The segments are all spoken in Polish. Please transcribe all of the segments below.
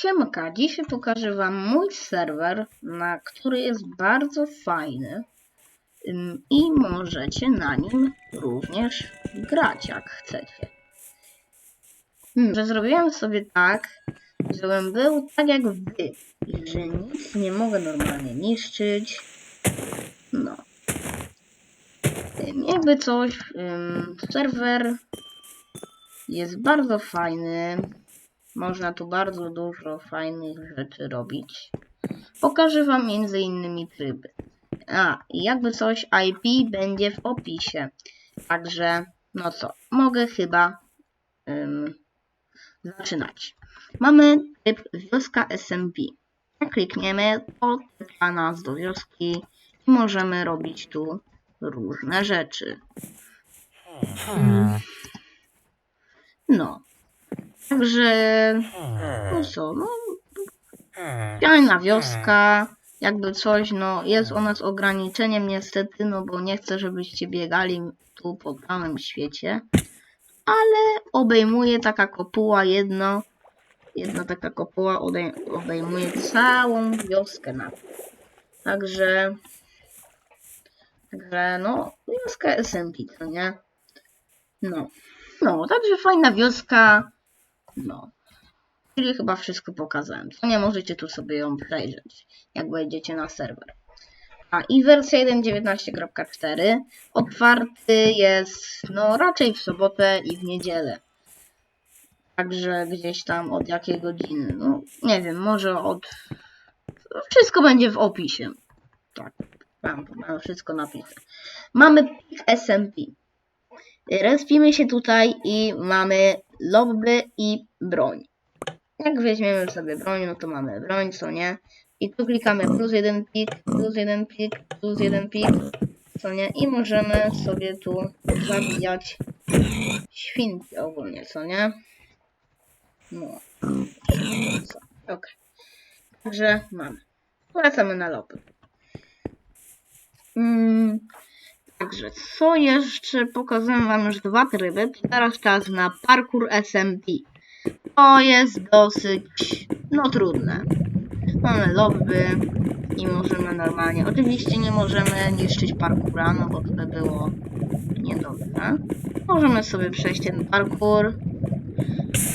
Siemka, dzisiaj pokażę wam mój serwer, na który jest bardzo fajny i możecie na nim również grać jak chcecie. Hmm, że zrobiłem sobie tak, żebym był tak jak wy, że nic nie mogę normalnie niszczyć. No. Jakby coś, serwer jest bardzo fajny. Można tu bardzo dużo fajnych rzeczy robić. Pokażę Wam między innymi tryby. A, jakby coś, IP będzie w opisie. Także, no co, mogę chyba zaczynać. Mamy tryb wioska SMB. Jak klikniemy, to czeka nas do wioski i możemy robić tu różne rzeczy. No. Także, no co, no, fajna wioska, jakby coś, no, jest u nas ograniczeniem niestety, no bo nie chcę, żebyście biegali tu po całym świecie, ale obejmuje taka kopuła jedno, jedna taka kopuła obejmuje całą wioskę na Także, także, no, wioska SMP, co nie? No. No, także fajna wioska. No. Czyli chyba wszystko pokazałem. Co nie możecie tu sobie ją przejrzeć, jak wejdziecie na serwer. A i wersja 1.19.4 otwarty jest no raczej w sobotę i w niedzielę. Także gdzieś tam od jakiej godziny? No nie wiem, może od... Wszystko będzie w opisie. Tak, mam, mam wszystko napisane. Mamy SMP. Respimy się tutaj i mamy lobby i broń. Jak weźmiemy sobie broń, no to mamy broń, co nie? I tu klikamy plus jeden pik, plus jeden pik, plus jeden pik, co nie? I możemy sobie tu zabijać świnki ogólnie, co nie? No. Okej. Także mamy. Wracamy na lobby. Mm, Także, co jeszcze? Pokazuję Wam już dwa tryby. Teraz czas na parkour SMB. To jest dosyć, no trudne. Mamy lobby i możemy normalnie, oczywiście nie możemy niszczyć parkoura, no bo to by było niedobrze. Możemy sobie przejść ten parkour.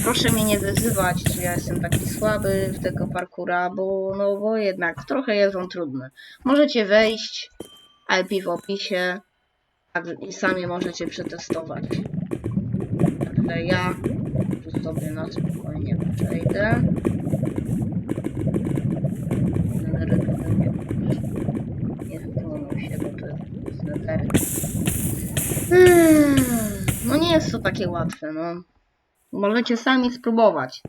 Proszę mnie nie wyzywać, że ja jestem taki słaby w tego parkoura, bo no bo jednak trochę jest on trudny. Możecie wejść, IP w opisie, i sami możecie przetestować. Także ja tu sobie na spokojnie przejdę. Hmm, No nie jest to takie łatwe, no. Możecie sami spróbować.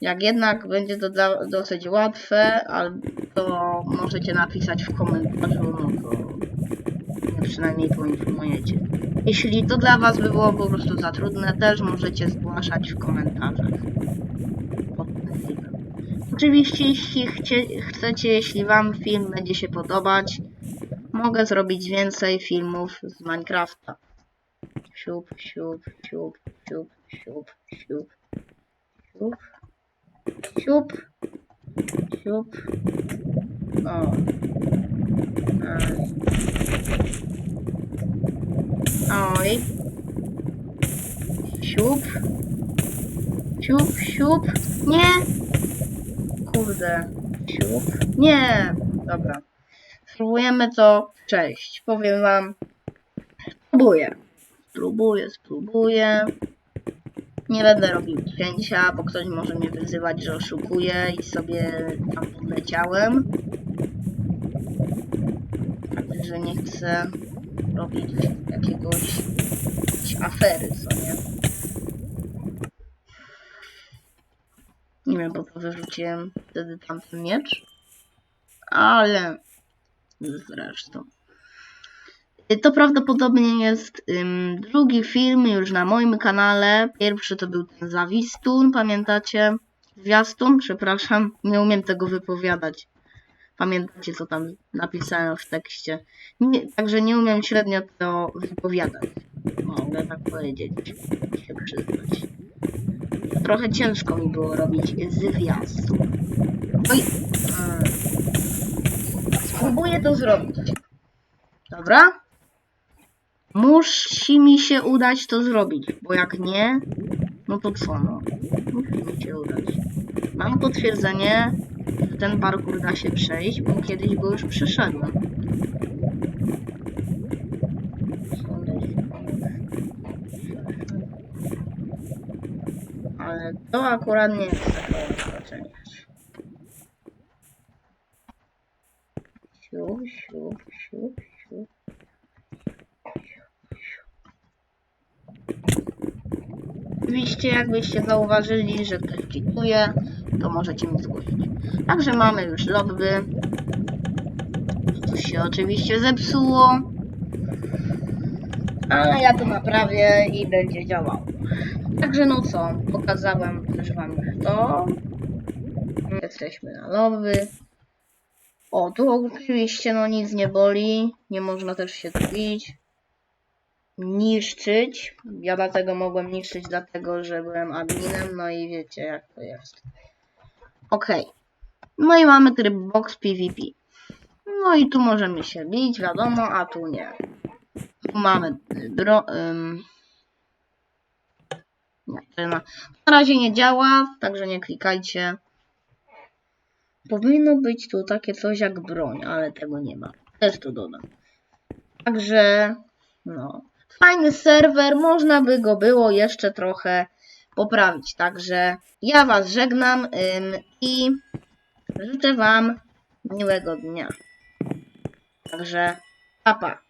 Jak jednak będzie to dosyć łatwe, to możecie napisać w komentarzu, no to przynajmniej poinformujecie. Jeśli to dla Was by było po prostu za trudne, też możecie zgłaszać w komentarzach. pod tym filmem. Oczywiście, jeśli chcie, chcecie, jeśli Wam film będzie się podobać, mogę zrobić więcej filmów z Minecrafta. Siup, siup, siup, siup, siup, siup, siup, siup, siup. O. Aj. Oj. Siup. Siup, siup. Nie. Kurde. Siup. Nie. Dobra. Spróbujemy to. Cześć. Powiem wam. Spróbuję. Spróbuję, spróbuję. Nie będę robił cięcia, bo ktoś może mnie wyzywać, że oszukuję i sobie tam podleciałem. Także nie chcę robić jakiegoś afery, co nie? Nie wiem, po co wyrzuciłem wtedy tamten miecz, ale zresztą. Y, To prawdopodobnie jest drugi film już na moim kanale. Pierwszy to był ten Zawistun, pamiętacie? Zwiastun, przepraszam, nie umiem tego wypowiadać. Pamiętacie, co tam napisałem w tekście. Nie, także nie umiem średnio to wypowiadać. Mogę tak powiedzieć, się przyznać. trochę ciężko mi było robić zwiastun. Oj. mm. Spróbuję to zrobić. Dobra? Musi mi się udać to zrobić, bo jak nie, no to co no? Musi mi się udać. Mam potwierdzenie, ten parkour da się przejść, bo kiedyś go już przeszedłem. Ale to akurat nie jest takie zaskoczenie. Siup, siup, siup, siup. Oczywiście, jakbyście zauważyli, że ktoś cheatuje, to możecie mi zgłosić. Także mamy już lobby. Coś się oczywiście zepsuło. Ale ja to naprawię i będzie działało. Także no co, pokazałem też wam już to. Jesteśmy na lobby. O, tu oczywiście no nic nie boli. Nie można też się tu bić. Niszczyć. Ja dlatego mogłem niszczyć, dlatego że byłem adminem, no i wiecie jak to jest. Okej. No i mamy tryb box PvP. No i tu możemy się bić, wiadomo, a tu nie. Tu mamy bro... Ym... Nie, na, razie nie działa, także nie klikajcie. Powinno być tu takie coś jak broń, ale tego nie ma. Też to dodam. Także, no. Fajny serwer, można by go było jeszcze trochę poprawić. Także ja Was żegnam ym, i życzę Wam miłego dnia. Także, papa.